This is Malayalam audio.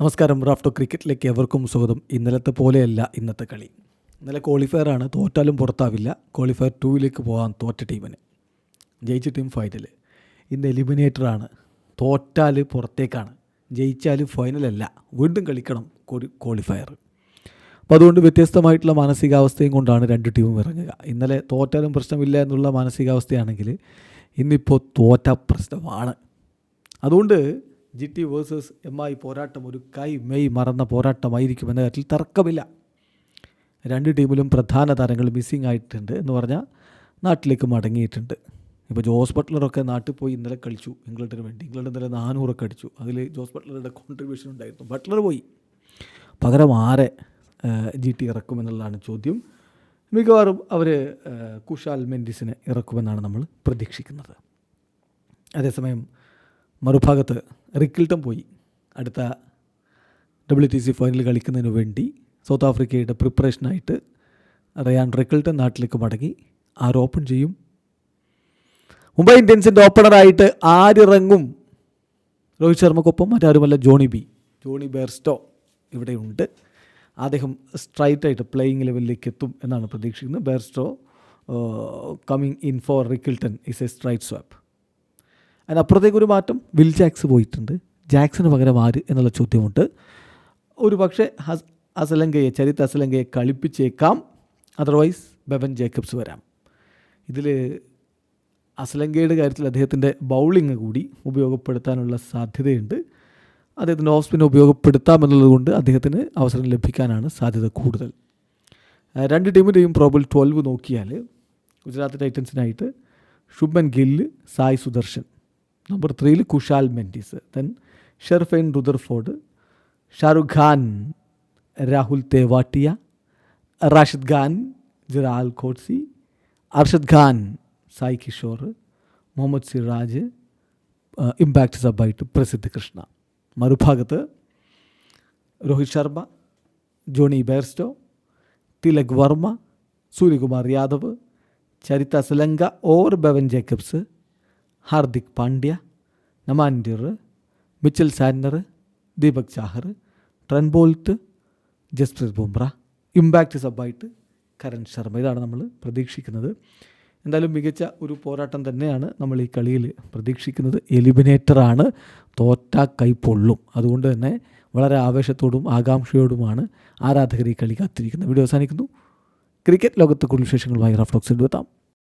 നമസ്കാരം റാഫ്റ്റോ ക്രിക്കറ്റിലേക്ക് എവർക്കും സ്വാഗതം. ഇന്നലത്തെ പോലെയല്ല ഇന്നത്തെ കളി. ഇന്നലെ ക്വാളിഫയർ ആണ് തോറ്റാലും പുറത്താവില്ല. ക്വാളിഫയർ ടൂവിലേക്ക് പോകാൻ തോറ്റ ടീമിന്. ജയിച്ച ടീം ഫൈനൽ ഇന്ന് എലിമിനേറ്ററാണ് തോറ്റാൽ പുറത്തേക്കാണ്. ജയിച്ചാൽ ഫൈനലല്ല വീണ്ടും കളിക്കണം ക്വാളിഫയർ അപ്പോൾ അതുകൊണ്ട് വ്യത്യസ്തമായിട്ടുള്ള മാനസികാവസ്ഥയും കൊണ്ടാണ് രണ്ട് ടീമും ഇറങ്ങുക. ഇന്നലെ തോറ്റാലും പ്രശ്നമില്ല എന്നുള്ള മാനസികാവസ്ഥയാണെങ്കിൽ ഇന്നിപ്പോൾ തോറ്റ പ്രശ്നമാണ്. അതുകൊണ്ട് G T versus M I പോരാട്ടം ഒരു കൈ മെയ് മറന്ന പോരാട്ടമായിരിക്കും എന്ന കാര്യത്തിൽ തർക്കമില്ല. രണ്ട് ടീമിലും പ്രധാന താരങ്ങൾ മിസ്സിംഗ് ആയിട്ടുണ്ട് എന്ന് പറഞ്ഞാൽ നാട്ടിലേക്ക് മടങ്ങിയിട്ടുണ്ട്. ഇപ്പോൾ ജോസ് ബട്ട്ലറൊക്കെ നാട്ടിൽ പോയി ഇന്നലെ കളിച്ചു. ഇംഗ്ലണ്ടിന് വേണ്ടി. ഇംഗ്ലണ്ട് ഇന്നലെ നാനൂറൊക്കെ അടിച്ചു. അതിൽ ജോസ് ബട്ട്ലറുടെ കോൺട്രിബ്യൂഷൻ ഉണ്ടായിരുന്നു. ബട്ട്ലർ പോയി. പകരം ആരെ ജി ടി ഇറക്കുമെന്നുള്ളതാണ് ചോദ്യം. മിക്കവാറും അവർ കുഷാൽ മെൻഡിസിനെ ഇറക്കുമെന്നാണ് നമ്മൾ പ്രതീക്ഷിക്കുന്നത്. അതേസമയം മറുഭാഗത്ത് റിക്കിൾട്ടൺ പോയി. അടുത്ത ഡബ്ല്യു ടി സി ഫൈനൽ കളിക്കുന്നതിന് വേണ്ടി സൗത്ത് ആഫ്രിക്കയുടെ പ്രിപ്പറേഷനായിട്ട് റയാൻ റിക്കിൾട്ടൺ നാട്ടിലേക്ക് മടങ്ങി. ആര് ഓപ്പൺ ചെയ്യും. മുംബൈ ഇന്ത്യൻസിന്റെ ഓപ്പണറായിട്ട് ആരിറങ്ങും? രോഹിത് ശർമ്മക്കൊപ്പം മറ്റാരുമല്ല? Johnny B. ജോണി ബെർസ്റ്റോ ഇവിടെയുണ്ട്. അദ്ദേഹം സ്ട്രൈറ്റായിട്ട് പ്ലേയിങ് ലെവലിലേക്ക് എത്തും എന്നാണ് പ്രതീക്ഷിക്കുന്നത്. Bairstow coming in for Rickelton is a straight swap അതിനപ്പുറത്തേക്ക് മാറ്റം. വിൽ ജാക്സ് പോയിട്ടുണ്ട്. ജാക്സിന് പകരം ആര് എന്നുള്ള ചോദ്യമുണ്ട്. ഒരു പക്ഷേ ഹസ് അസലങ്കയെ ചരിത്ര അസലങ്കയെ കളിപ്പിച്ചേക്കാം. അതർവൈസ് ബെവൻ ജേക്കബ്സ് വരാം. ഇതിൽ അസലങ്കയുടെ കാര്യത്തിൽ അദ്ദേഹത്തിന്റെ ബൗളിംഗ് കൂടി ഉപയോഗപ്പെടുത്താനുള്ള സാധ്യതയുണ്ട്. അദ്ദേഹത്തിന്റെ ഓഫ് സ്പിൻ ഉപയോഗപ്പെടുത്താമെന്നുള്ളത് കൊണ്ട് അദ്ദേഹത്തിന് അവസരം ലഭിക്കാനാണ് സാധ്യത കൂടുതൽ. രണ്ട് ടീമിന്റെയും പ്രോബിൾ ട്വൽവ് നോക്കിയാൽ ഗുജറാത്ത് ടൈറ്റൻസിനായിട്ട് ശുഭൻ ഗില്ല് സായ് സുദർശൻ. നമ്പർ ത്രീയിൽ Kusal Mendis then Sherfane Rutherford Shahrukh Khan Rahul Tewatia Rashid Khan Gerald Coetzee Arshad Khan Sai Kishore Mohammed Siraj impact സബായിട്ട് Prasidh Krishna. മറുഭാഗത്ത് Rohit Sharma Jonny Bairstow Tilak Varma Suryakumar Yadav Charith Asalanka or Bevon Jacobs Hardik Pandya Naman Dhir Mitchell Santner Deepak Chahar Trent Boult Jasprit Bumrah impact സബായിട്ട് Karan Sharma. ഇതാണ് നമ്മൾ പ്രതീക്ഷിക്കുന്നത്. എന്തായാലും മികച്ച ഒരു പോരാട്ടം തന്നെയാണ് നമ്മൾ ഈ കളിയിൽ പ്രതീക്ഷിക്കുന്നത്. എലിമിനേറ്ററാണ്. തോറ്റ കൈ പൊള്ളും. അതുകൊണ്ട് തന്നെ വളരെ ആവേശത്തോടും ആകാംക്ഷയോടുമാണ് ആരാധകർ ഈ കളി കാത്തിരിക്കുന്നത്. വീഡിയോ അവസാനിക്കുന്നു. ക്രിക്കറ്റ് ലോകത്ത് കൂടുതൽ വിശേഷങ്ങളുമായി റഫ്ലോക്സ് എത്താം